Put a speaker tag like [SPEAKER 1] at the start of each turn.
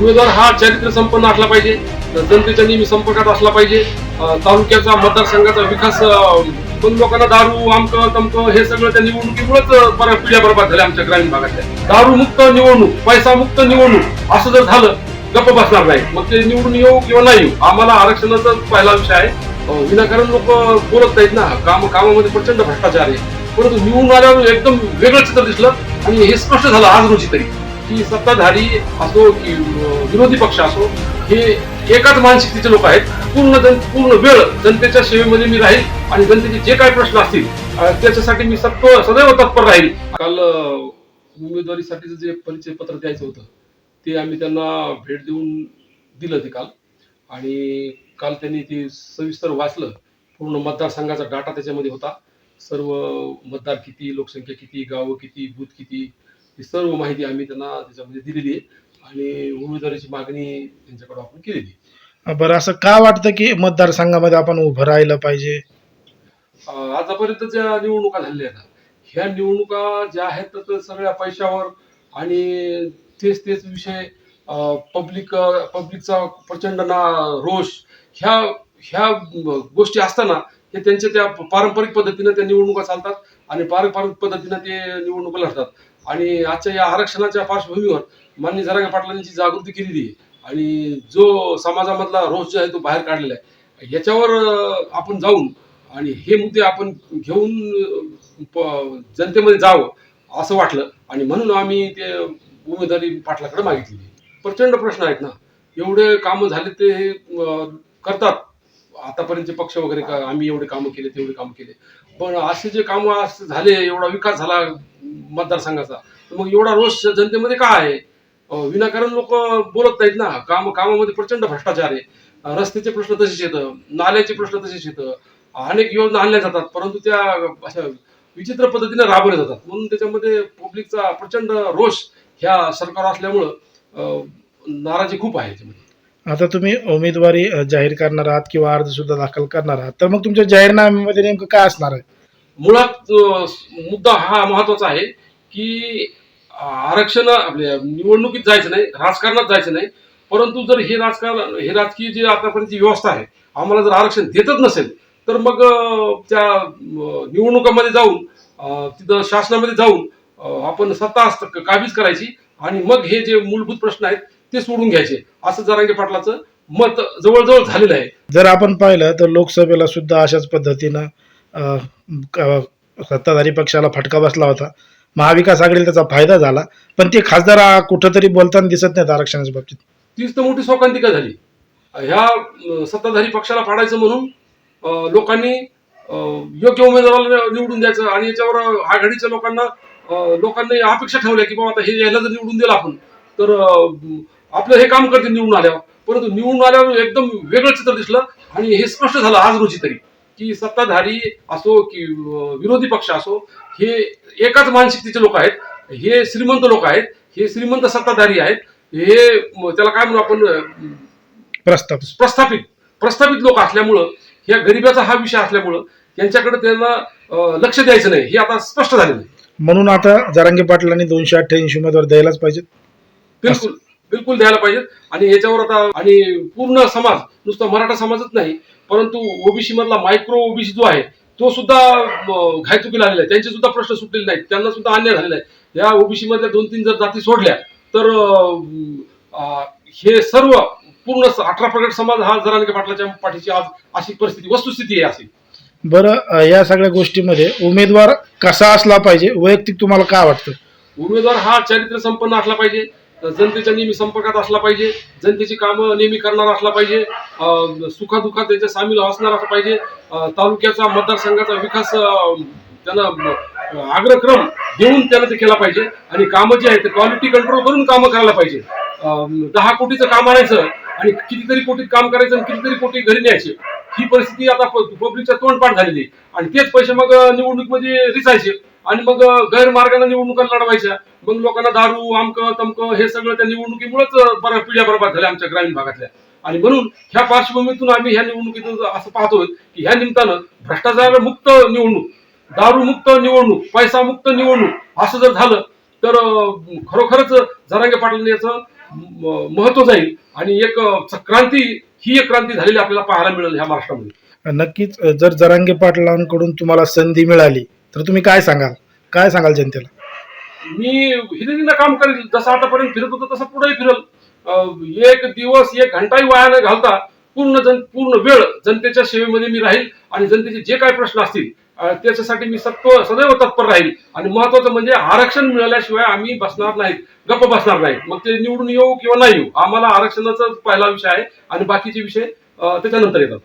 [SPEAKER 1] उमेदवार हा चारित्र्य संपन्न असला पाहिजे जनतेच्या नेहमी संपर्कात असला पाहिजे तालुक्याचा मतदारसंघाचा विकास पण लोकांना दारू आमक तमक हे सगळं त्या निवडणुकीमुळेच पिढ्या बरबाद झाल्या आमच्या ग्रामीण भागातल्या. दारू मुक्त निवडणूक पैसा मुक्त निवडणूक असं जर झालं गप्प बसणार नाही. मग ते निवडून येऊ किंवा नाही येऊ आम्हाला आरक्षणाचा पहिला विषय आहे. विनाकारण लोक बोलत नाहीत ना काम कामामध्ये प्रचंड भ्रष्टाचार आहे. परंतु निवडून आल्यावर एकदम वेगळं चित्र दिसलं आणि हे स्पष्ट झालं आज रोजी तरी. की सत्ताधारी असो की विरोधी पक्ष असो हे एकाच मानसिकतेचे लोक आहेत. पूर्ण जन पूर्ण वेळ जनतेच्या सेवेमध्ये मी राहील आणि जनतेचे जे काही प्रश्न असतील त्याच्यासाठी मी सत्व सदैव तत्पर राहील. काल उमेदवारीसाठीचं जे परिचय पत्र द्यायचं होतं ते आम्ही त्यांना भेट देऊन दिलं ते काल. आणि काल त्यांनी ते सविस्तर वाचलं. पूर्ण मतदारसंघाचा डाटा त्याच्यामध्ये होता. सर्व मतदार किती लोकसंख्या किती गावं किती बूथ किती ही सर्व माहिती आम्ही त्यांना त्याच्यामध्ये दिलेली आहे. आणि उमेदवारीची मागणी त्यांच्याकडे आपण केलेली आहे.
[SPEAKER 2] बरं असं का वाटतं की मतदारसंघामध्ये आपण उभं राहिलं पाहिजे?
[SPEAKER 1] अं, आतापर्यंत ज्या निवडणुका झालेल्या आहेत. ह्या निवडणुका ज्या आहेत तर त्या सगळ्या पैशावर आणि तेच तेच विषय पब्लिक पब्लिकचा प्रचंड ना रोष ह्या ह्या गोष्टी असताना हे त्यांच्या त्या पारंपरिक पद्धतीनं त्या निवडणुका चालतात आणि पारंपरिक पद्धतीनं ते निवडणुका लढतात. आणि आजच्या या आरक्षणाच्या पार्श्वभूमीवर माननीय जरांगे पाटलांची जागृती केलेली आहे. आणि जो समाजामधला रोष जो आहे तो बाहेर काढलेला आहे. याच्यावर आपण जाऊन आणि हे मुद्दे आपण घेऊन प- जनतेमध्ये जावं असं वाटलं. आणि म्हणून आम्ही ते उमेदवारी पाटलाकडे मागितली प्रचंड प्रश्न आहेत ना. एवढे कामं झाले ते हे करतात. आतापर्यंतचे पक्ष वगैरे का आम्ही एवढे कामं केले तेवढे कामं केले. पण असे जे कामं असे झाले एवढा विकास झाला मतदारसंघाचा. तर मग एवढा रोष जनतेमध्ये का आहे? विनाकारण लोक बोलत नाहीत ना. काम कामामध्ये प्रचंड भ्रष्टाचार आहे. रस्त्याचे प्रश्न तसेच येतं. नाल्याचे प्रश्न तसेच येतं. अनेक योजना आणल्या जातात परंतु त्या अशा विचित्र पद्धतीने राबवल्या जातात. म्हणून त्याच्यामध्ये पब्लिकचा प्रचंड रोष ह्या सरकार असल्यामुळं नाराजी खूप आहे
[SPEAKER 2] आता तुम्ही उमेदवारी जाहीर करणार आहात किंवा अर्ज सुद्धा दाखल करणार आहात. तर मग तुमच्या जाहीरनाम्यामध्ये नेमकं काय असणार आहे?
[SPEAKER 1] मुळात मुद्दा हा महत्त्वाचा आहे की आरक्षण आपल्या निवडणुकीत जायचं नाही राजकारणात जायचं नाही परंतु जर हे राजकारण हे राजकीय जे आतापर्यंत व्यवस्था आहे आम्हाला जर आरक्षण देतच नसेल तर मग त्या निवडणुकामध्ये जाऊन तिथं शासनामध्ये जाऊन आपण सत्ता काबीज करायची आणि मग हे जे मूलभूत प्रश्न आहेत ते सोडून घ्यायचे. असं जरांगे पाटलाचं मत जवळजवळ झालेलं आहे.
[SPEAKER 2] जर आपण पाहिलं तर लोकसभेला सुद्धा अशाच पद्धतीनं सत्ताधारी पक्षाला फटका बसला होता. महाविकास आघाडीला त्याचा फायदा झाला पण ते खासदार कुठंतरी बोलताना दिसत नाहीत आरक्षणाच्या बाबतीत.
[SPEAKER 1] तीच तर मोठी शोकांतिका झाली. ह्या सत्ताधारी पक्षाला फाडायचं म्हणून लोकांनी योग्य उमेदवाराला निवडून द्यायचं आणि याच्यावर आघाडीच्या लोकांना लोकांनी अपेक्षा ठेवल्या की बाबा आता हे याला जर निवडून दिलं आपण तर आपलं हे काम करते निवडून आल्यावर. परंतु निवडून आल्यावर एकदम वेगळं चित्र दिसलं आणि हे स्पष्ट झालं आज रोजी तरी. की सत्ताधारी असो की विरोधी पक्ष असो हे एकाच मानसिकतेचे लोक आहेत हे श्रीमंत लोक आहेत हे श्रीमंत सत्ताधारी आहेत हे त्याला काय म्हणू आपण प्रस्थापित. प्रस्थापित लोक असल्यामुळं ह्या गरिबाचा हा विषय असल्यामुळं यांच्याकडे त्यांना लक्ष द्यायचं नाही हे आता स्पष्ट झालेलं आहे.
[SPEAKER 2] म्हणून आता जरांगे पाटलांनी दोनशे अठ्ठ्याऐंशी उमेदवार द्यायलाच पाहिजेत.
[SPEAKER 1] बिलकुल बिलकुल द्यायला पाहिजेत. आणि याच्यावर आता आणि पूर्ण समाज नुसता मराठा समाजच नाही परंतु ओबीसी मधला मायक्रो ओबीसी जो आहे तो सुद्धा घायचुकीला आलेला आहे. त्यांचे सुद्धा प्रश्न सुटलेले नाहीत. त्यांना सुद्धा अन्याय झालेला आहे. या ओबीसी मधल्या दोन तीन जर जाती सोडल्या तर हे सर्व पूर्ण अठरा प्रगट समाज हा जरांगे पाटलाच्या पाठीची आज अशी परिस्थिती वस्तुस्थिती आहे अशी.
[SPEAKER 2] बरं या सगळ्या गोष्टीमध्ये उमेदवार कसा असला पाहिजे? वैयक्तिक तुम्हाला काय वाटतं?
[SPEAKER 1] उमेदवार हा चारित्र्य संपन्न असला पाहिजे. जनतेच्या नेहमी संपर्कात असला पाहिजे. जनतेची कामं नेहमी करणारा असला पाहिजे. अं, सुखादुखात त्याच्या सामील असणार असला पाहिजे. तालुक्याचा मतदारसंघाचा विकास त्यांना त्यानं अग्रक्रम देऊन त्यांना ते केला पाहिजे. आणि कामं जी आहेत ते क्वालिटी कंट्रोल करून कामं करायला पाहिजे. दहा कोटीचं काम आणायचं आणि कितीतरी कोटीत काम करायचं आणि कितीतरी कोटी घरी न्यायचे. ही परिस्थिती आता पब्लिकच्या तोंडपाठ झालेली आहे. आणि तेच पैसे मग निवडणुकीमध्ये म्हणजे रिसायचे. आणि मग गैरमार्गाने निवडणुका लढवायच्या. मग लोकांना दारू आमक तमक हे सगळं त्या निवडणुकीमुळेच बऱ्या पिढ्या बरबाद झाल्या आमच्या ग्रामीण भागातल्या. आणि म्हणून ह्या पार्श्वभूमीतून आम्ही ह्या निवडणुकीतून असं पाहतोय की ह्या निमित्तानं भ्रष्टाचार मुक्त निवडणूक दारू मुक्त निवडणूक पैसा मुक्त निवडणूक असं जर झालं तर खरोखरच जरांगे पाटील याचं म- महत्त्व जाईल. आणि एक क्रांती ही एक क्रांती झालेली आपल्याला पाहायला मिळेल ह्या महाराष्ट्रामध्ये.
[SPEAKER 2] नक्कीच जर जरांगे पाटलांकडून तुम्हाला संधी मिळाली तर तुम्ही काय सांगाल? काय सांगाल जनतेला?
[SPEAKER 1] मी हिरिरीनं काम करेल. जसं आतापर्यंत फिरत होतो तसं पुढेही फिरल. एक दिवस एक घंटाही वाया न घालता पूर्ण जन पूर्ण वेळ जनतेच्या सेवेमध्ये मी राहील आणि जनतेचे जे काही प्रश्न असतील त्याच्यासाठी मी सत्व सदैव तत्पर राहील. आणि महत्वाचं म्हणजे आरक्षण मिळाल्याशिवाय आम्ही बसणार नाहीत. गप्प बसणार नाही मग ते निवडून येऊ किंवा नाही येऊ आम्हाला आरक्षणाचा पहिला विषय आहे आणि बाकीचे विषय त्याच्यानंतर येतात.